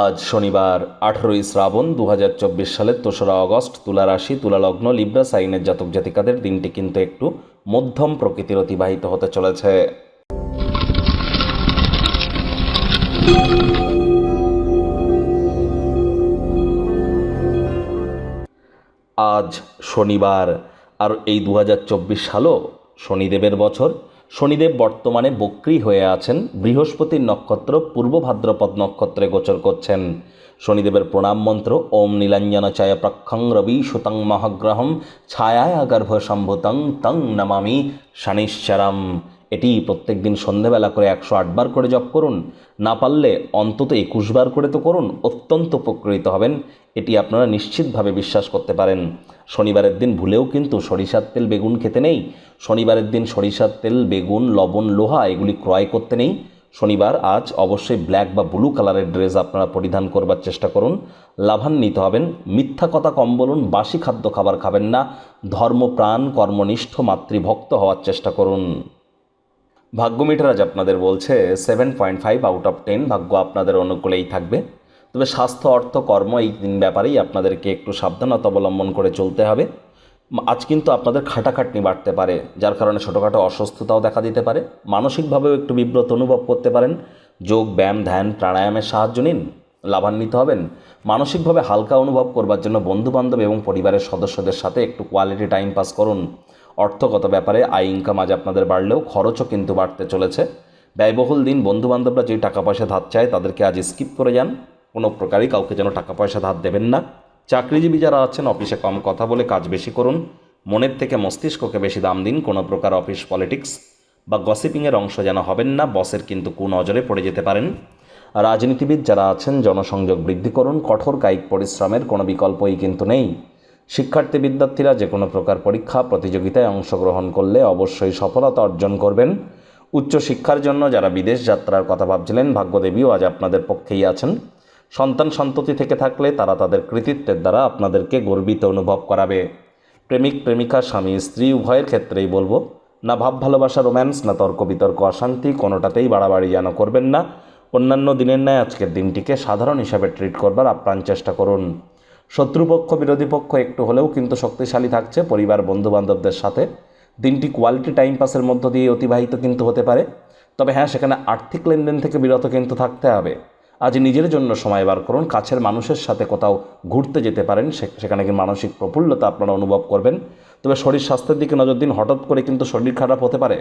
আজ শনিবার, আঠেরোই শ্রাবণ দু হাজার চব্বিশ সালের তেসরা অগস্ট তুলা রাশি তুলা লগ্ন লিব্রা, সাইনের জাতক জাতিকাদের দিনটি কিন্তু একটু মধ্যম প্রকৃতির অতিবাহিত হতে চলেছে। আজ শনিবার, আর এই দু হাজার চব্বিশ সালও শনিদেবের বছর। শনিদেব বর্তমানে বক্রি হয়ে আছেন। বৃহস্পতির নক্ষত্র পূর্ব ভাদ্রপদ নক্ষত্রে গোচর করছেন। শনিদেবের প্রণাম মন্ত্র, ওম নীলাঞ্জন ছায়া প্রক্ষং রবি সুতং মহাগ্রহম, ছায়ায় গর্ভ সম্ভুতং তং নমামি শনিশ্চরম। এটি প্রত্যেক দিন সন্ধেবেলা করে একশো আটবার করে জপ করুন। না পারলে অন্তত একুশ বার করে তো করুন, অত্যন্ত উপকৃত হবেন। এটি আপনারা নিশ্চিতভাবে বিশ্বাস করতে পারেন। শনিবারের দিন ভুলেও কিন্তু সরিষার তেল, বেগুন খেতে নেই। শনিবারের দিন সরিষার তেল, বেগুন, লবণ, লোহা এগুলি ক্রয় করতে নেই। শনিবার আজ অবশ্যই ব্ল্যাক বা ব্লু কালারের ড্রেস আপনারা পরিধান করবার চেষ্টা করুন। লাভান্বিত হবেন। মিথ্যা কথা কম বলুন, বাসি খাদ্য খাবার খাবেন না। ধর্মপ্রাণ কর্মনিষ্ঠ, মাতৃভক্ত হওয়ার চেষ্টা করুন। ভাগ্য মিটার আজ আপনাদের বলছে seven point five out of ten ভাগ্য আপনাদের অনুকূলেই থাকবে। তবে স্বাস্থ্য, অর্থ, কর্ম এই তিন ব্যাপারেই আপনাদেরকে একটু সাবধানতা অবলম্বন করে চলতে হবে। আজ কিন্তু আপনাদের খাটাখাটনি বাড়তে পারে, যার কারণে ছোটোখাটো অসুস্থতাও দেখা দিতে পারে। মানসিকভাবেও একটু বিব্রত অনুভব করতে পারেন। যোগ, ব্যায়াম, ধ্যান, প্রাণায়ামের সাহায্য নিন, লাভান্বিত হবেন। মানসিকভাবে হালকা অনুভব করবার জন্য বন্ধুবান্ধব এবং পরিবারের সদস্যদের সাথে একটু কোয়ালিটি টাইম পাস করুন। অর্থগত ব্যাপারে আয় ইনকাম আজ আপনাদের বাড়লেও খরচও কিন্তু বাড়তে চলেছে। ব্যয়বহুল দিন বন্ধুবান্ধবরা যে টাকা পয়সা ধার চায় তাদেরকে আজ স্কিপ করে যান। কোনো প্রকারই কাউকে যেন টাকা পয়সা ধার দেবেন না। চাকরিজীবী যারা আছেন অফিসে কম কথা বলে কাজ বেশি করুন। মনের থেকে মস্তিষ্ককে বেশি দাম দিন, কোনো প্রকার অফিস পলিটিক্স বা গসিপিংয়ের অংশ যেন হবেন না বসের কিন্তু কুনজরে পড়ে যেতে পারেন। রাজনীতিবিদ যারা আছেন, জনসংযোগ বৃদ্ধি করুন। কঠোর কায়িক পরিশ্রমের কোনো বিকল্পই কিন্তু নেই। শিক্ষার্থী বিদ্যার্থীরা যে কোনো প্রকার পরীক্ষা, প্রতিযোগিতায় অংশগ্রহণ করলে অবশ্যই সফলতা অর্জন করবেন। উচ্চশিক্ষার জন্য যারা বিদেশ যাত্রার কথা ভাবছিলেন, ভাগ্যদেবীও আজ আপনাদের পক্ষেই আছেন। সন্তান সন্ততি থেকে থাকলে তারা তাদের কৃতিত্বের দ্বারা আপনাদেরকে গর্বিত অনুভব করাবে। প্রেমিক, প্রেমিকা, স্বামী, স্ত্রী, উভয়ের ক্ষেত্রেই বলব, না ভাব ভালোবাসা রোম্যান্স, না তর্ক বিতর্ক অশান্তি, কোনোটাতেই বাড়াবাড়ি যেন করবেন না। অন্যান্য দিনের ন্যায় আজকের দিনটিকে সাধারণ হিসাবে ট্রিট করবার আপ্রাণ চেষ্টা করুন। শত্রুপক্ষ, বিরোধী পক্ষ একটু হলেও কিন্তু শক্তিশালী থাকছে পরিবার, বন্ধুবান্ধবদের সাথে। দিনটি কোয়ালিটি টাইম পাসের মধ্য দিয়ে অতিবাহিত কিন্তু হতে পারে। তবে হ্যাঁ সেখানে আর্থিক লেনদেন থেকে বিরত কিন্তু থাকতে হবে। আজ নিজের জন্য সময় বার করুন, কাছের মানুষের সাথে কোথাও ঘুরতে যেতে পারেন সেখানে কি মানসিক প্রফুল্লতা আপনারা অনুভব করবেন। তবে শরীর স্বাস্থ্যের দিকে নজর দিন, হঠাৎ করে কিন্তু শরীর খারাপ হতে পারে।